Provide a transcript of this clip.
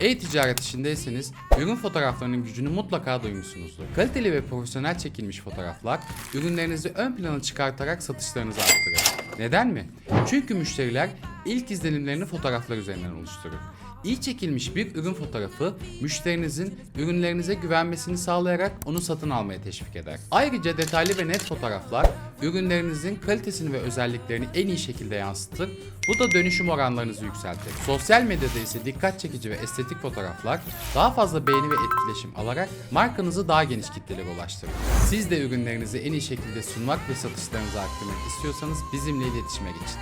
E-ticaret işindeyseniz ürün fotoğraflarının gücünü mutlaka duymuşsunuzdur. Kaliteli ve profesyonel çekilmiş fotoğraflar ürünlerinizi ön plana çıkartarak satışlarınızı arttırır. Neden mi? Çünkü müşteriler ilk izlenimlerini fotoğraflar üzerinden oluşturur. İyi çekilmiş bir ürün fotoğrafı müşterinizin ürünlerinize güvenmesini sağlayarak onu satın almaya teşvik eder. Ayrıca detaylı ve net fotoğraflar ürünlerinizin kalitesini ve özelliklerini en iyi şekilde yansıtır. Bu da dönüşüm oranlarınızı yükseltir. Sosyal medyada ise dikkat çekici ve estetik fotoğraflar daha fazla beğeni ve etkileşim alarak markanızı daha geniş kitlelere ulaştırır. Siz de ürünlerinizi en iyi şekilde sunmak ve satışlarınızı arttırmak istiyorsanız bizimle iletişime geçin.